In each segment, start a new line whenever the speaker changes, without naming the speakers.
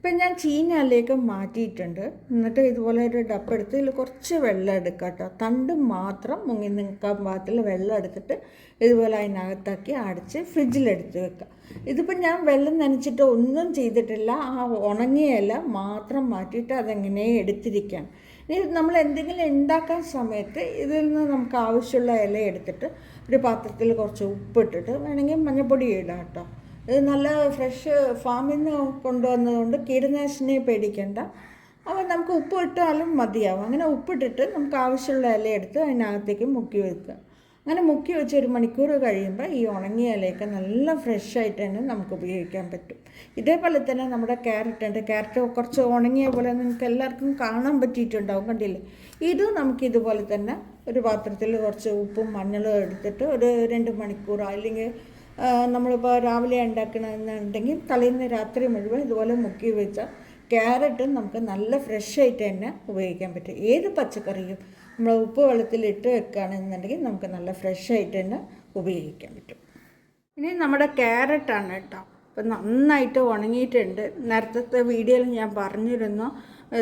ഇപ്പം ഞാൻ ചീനയിലേക്ക് മാറ്റിയിട്ടുണ്ട്. എന്നിട്ട് ഇതുപോലെ ഒരു ഡപ്പെടുത്ത് ഇതിൽ കുറച്ച് വെള്ളം എടുക്കുക കേട്ടോ. തണ്ട് മാത്രം മുങ്ങി നിൽക്കാൻ പാകത്തിൽ വെള്ളം എടുത്തിട്ട് ഇതുപോലെ അതിനകത്താക്കി അടച്ച് ഫ്രിഡ്ജിലെടുത്ത് വെക്കുക ഇതിപ്പോൾ ഞാൻ വെള്ളം നനച്ചിട്ട് ഒന്നും ചെയ്തിട്ടില്ല. ആ ഉണങ്ങിയ ഇല മാത്രം മാറ്റിയിട്ട് അതെങ്ങനെ എടുത്തിരിക്കുകയാണ് ഇനി നമ്മൾ എന്തെങ്കിലും ഉണ്ടാക്കാൻ സമയത്ത് ഇതിൽ നിന്ന് നമുക്ക് ആവശ്യമുള്ള ഇല എടുത്തിട്ട് ഒരു പാത്രത്തിൽ കുറച്ച് ഉപ്പിട്ടിട്ട് വേണമെങ്കിൽ മഞ്ഞൾപ്പൊടി ഇടാം കേട്ടോ. ഇത് നല്ല ഫ്രഷ് ഫാമിൽ നിന്ന് കൊണ്ടുവന്നതുകൊണ്ട് കീടനാശിനിയെ പേടിക്കേണ്ട. അപ്പോൾ നമുക്ക് ഉപ്പ് ഇട്ടാലും മതിയാവും. അങ്ങനെ ഉപ്പിട്ടിട്ട് നമുക്ക് ആവശ്യമുള്ള ഇല എടുത്ത് അതിനകത്തേക്ക് മുക്കി വെക്കുക. അങ്ങനെ മുക്കി വെച്ച് ഒരു മണിക്കൂർ കഴിയുമ്പോൾ ഈ ഉണങ്ങിയ ഇലയൊക്കെ നല്ല ഫ്രഷ് ആയിട്ട് തന്നെ നമുക്ക് ഉപയോഗിക്കാൻ പറ്റും. ഇതേപോലെ തന്നെ നമ്മുടെ ക്യാരറ്റ് ഉണ്ട്. ക്യാരറ്റ് കുറച്ച് ഉണങ്ങിയ പോലെ നിങ്ങൾക്ക് എല്ലാവർക്കും കാണാൻ പറ്റിയിട്ടുണ്ടാവും കണ്ടില്ലേ? ഇതും നമുക്ക് ഇതുപോലെ തന്നെ ഒരു പാത്രത്തിൽ കുറച്ച് ഉപ്പും മഞ്ഞളും എടുത്തിട്ട് ഒരു രണ്ട് മണിക്കൂർ അല്ലെങ്കിൽ നമ്മളിപ്പോൾ രാവിലെ ഉണ്ടാക്കണമെന്നുണ്ടെങ്കിൽ തലേന്ന് രാത്രി മുഴുവൻ ഇതുപോലെ മുക്കി വെച്ച ക്യാരറ്റ് നമുക്ക് നല്ല ഫ്രഷ് ആയിട്ട് തന്നെ ഉപയോഗിക്കാൻ പറ്റും. ഏത് പച്ചക്കറിയും നമ്മൾ ഉപ്പ് വെള്ളത്തിൽ ഇട്ട് വെക്കുകയാണെന്നുണ്ടെങ്കിൽ നമുക്ക് നല്ല ഫ്രഷ് ആയിട്ട് തന്നെ ഉപയോഗിക്കാൻ പറ്റും. ഇനി നമ്മുടെ ക്യാരറ്റാണ് കേട്ടോ. ഇപ്പം നന്നായിട്ട് ഉണങ്ങിയിട്ടുണ്ട്. നേരത്തെ വീഡിയോയിൽ ഞാൻ പറഞ്ഞിരുന്നു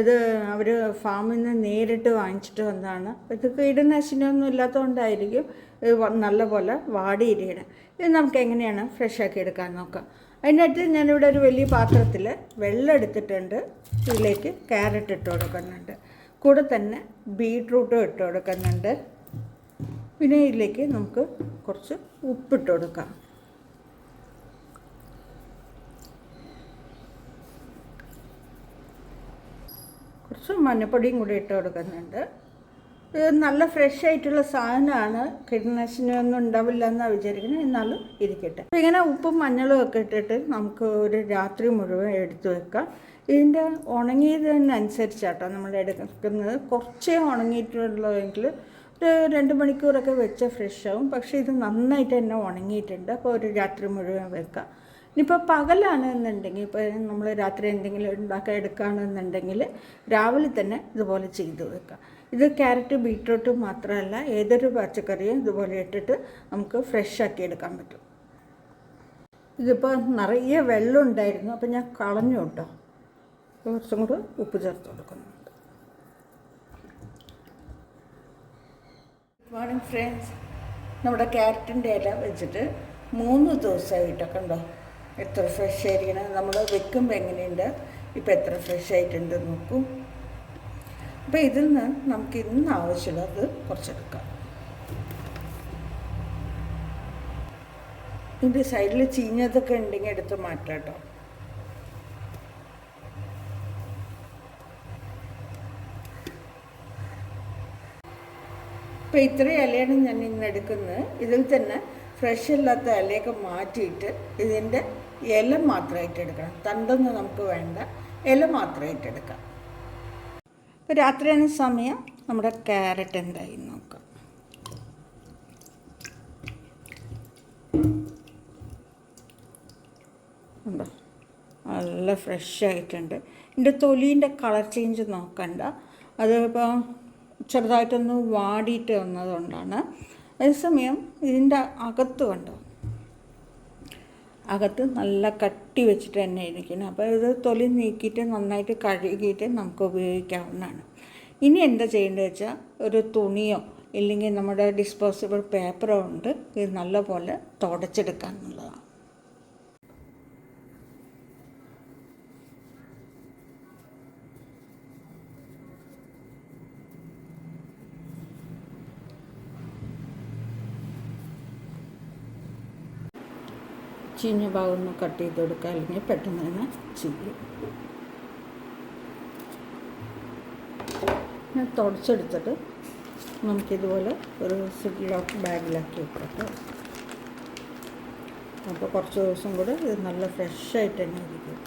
ഇത് അവർ ഫാമിൽ നിന്ന് നേരിട്ട് വാങ്ങിച്ചിട്ട് വന്നതാണ്. ഇത് കീടനാശിനിയൊന്നും ഇല്ലാത്തതുകൊണ്ടായിരിക്കും നല്ലപോലെ വാടിയിരിക്കണം. ഇത് നമുക്ക് എങ്ങനെയാണ് ഫ്രഷ് ആക്കി എടുക്കാൻ നോക്കാം. അതിനകത്ത് ഞാനിവിടെ ഒരു വലിയ പാത്രത്തിൽ വെള്ളം എടുത്തിട്ടുണ്ട്. ഇതിലേക്ക് ക്യാരറ്റ് ഇട്ട് കൊടുക്കുന്നുണ്ട്. കൂടെ തന്നെ ബീട്രൂട്ടും ഇട്ട് കൊടുക്കുന്നുണ്ട്. പിന്നെ ഇതിലേക്ക് നമുക്ക് കുറച്ച് ഉപ്പിട്ട് കൊടുക്കാം. കുറച്ച് മഞ്ഞപ്പൊടിയും കൂടി ഇട്ട് കൊടുക്കുന്നുണ്ട്. ഇത് നല്ല ഫ്രഷ് ആയിട്ടുള്ള സാധനമാണ്. കീടനാശിനിയൊന്നും ഉണ്ടാവില്ല എന്നാണ് വിചാരിക്കുന്നത്. എന്നാലും ഇരിക്കട്ടെ. ഇങ്ങനെ ഉപ്പും മഞ്ഞളും ഒക്കെ ഇട്ടിട്ട് നമുക്ക് ഒരു രാത്രി മുഴുവൻ എടുത്തു വെക്കാം. ഇതിന്റെ ഉണങ്ങിയതിനനുസരിച്ചാട്ടോ നമ്മൾ എടുക്കുന്നത്. കുറച്ചേ ഉണങ്ങിയിട്ടുള്ളതെങ്കിൽ ഒരു രണ്ട് മണിക്കൂറൊക്കെ വെച്ച ഫ്രഷ് ആവും. പക്ഷേ ഇത് നന്നായിട്ട് തന്നെ ഉണങ്ങിയിട്ടുണ്ട്. അപ്പോൾ ഒരു രാത്രി മുഴുവൻ വെക്കാം. ഇനിയിപ്പോൾ പകലാണെന്നുണ്ടെങ്കിൽ ഇപ്പോൾ നമ്മൾ രാത്രി എന്തെങ്കിലും ഉണ്ടാക്കാൻ എടുക്കുകയാണെന്നുണ്ടെങ്കിൽ രാവിലെ തന്നെ ഇതുപോലെ ചെയ്തു വെക്കാം ഇത് ക്യാരറ്റ് ബീട്രൂട്ട് മാത്രമല്ല ഏതൊരു പച്ചക്കറിയും ഇതുപോലെ ഇട്ടിട്ട് നമുക്ക് ഫ്രഷ് ആക്കി എടുക്കാൻ പറ്റും. ഇതിപ്പോൾ നിറയെ വെള്ളം ഉണ്ടായിരുന്നു. അപ്പോൾ ഞാൻ കളഞ്ഞു കേട്ടോ. കുറച്ചും കൂടെ ഉപ്പ് ചേർത്ത് കൊടുക്കുന്നുണ്ട് ഗുഡ് മോർണിംഗ് ഫ്രണ്ട്സ് നമ്മുടെ ക്യാരറ്റിന്റെ ഇല വെച്ചിട്ട് മൂന്ന് ദിവസമായിട്ടൊക്കെ ഉണ്ടോ എത്ര ഫ്രഷ് ആയിരിക്കണം നമ്മൾ വെക്കുമ്പോൾ എങ്ങനെയുണ്ട്? ഇപ്പോൾ എത്ര ഫ്രഷ് ആയിട്ടുണ്ട് നോക്കും. അപ്പോൾ ഇതിൽ നിന്ന് നമുക്ക് ഇന്ന് ആവശ്യമുള്ളത് കുറച്ചെടുക്കാം. ഇതിന്റെ സൈഡിൽ ചീഞ്ഞതൊക്കെ ഉണ്ടെങ്കിൽ എടുത്ത് മാറ്റാം കേട്ടോ. ഇപ്പം ഇത്രയും ഇലയാണ് ഞാൻ ഇന്ന് എടുക്കുന്നത്. ഇതിൽ തന്നെ ഫ്രഷ് അല്ലാത്ത ഇലയൊക്കെ മാറ്റിയിട്ട് ഇതിന്റെ ഇല മാത്രമായിട്ട് എടുക്കണം. തണ്ടൊന്നും നമുക്ക് വേണ്ട. ഇല മാത്രമായിട്ട് എടുക്കാം. ഇപ്പോൾ രാത്രിയാണ് സമയം. നമ്മുടെ ക്യാരറ്റ് എന്തായി നോക്കാം. നല്ല ഫ്രഷ് ആയിട്ടുണ്ട് എന്റെ തൊലീന്റെ കളർ ചേഞ്ച് നോക്കണ്ട. അതിപ്പോൾ ചെറുതായിട്ടൊന്ന് വാടിയിട്ട് വന്നതുകൊണ്ടാണ്. അതേസമയം ഇതിന്റെ അകത്ത് കണ്ടോ? അകത്ത് നല്ല കട്ടി വെച്ചിട്ട് തന്നെ ഇരിക്കണം അപ്പോൾ ഇത് തൊലി നീക്കിയിട്ട് നന്നായിട്ട് കഴുകിയിട്ട് നമുക്ക് ഉപയോഗിക്കാവുന്നതാണ്. ഇനി എന്താ ചെയ്യേണ്ടത് വെച്ചാൽ ഒരു തുണിയോ ഇല്ലെങ്കിൽ നമ്മുടെ ഡിസ്പോസിബിൾ പേപ്പറോ ഉണ്ട്. ഇത് നല്ലപോലെ തുടച്ചെടുക്കുക എന്നുള്ളതാണ് ചീഞ്ഞ ഭാഗം ഒന്ന് കട്ട് ചെയ്ത് കൊടുക്കുക. അല്ലെങ്കിൽ പെട്ടെന്ന് തന്നെ ചീയും. ഞാൻ തുടച്ചെടുത്തിട്ട് നമുക്കിതുപോലെ ഒരു സിഡിലോക്ക് ബാഗിലാക്കി വെക്കട്ടെ. അപ്പോൾ കുറച്ച് ദിവസം കൂടെ ഇത് നല്ല ഫ്രഷായിട്ട് തന്നെ ഇരിക്കും.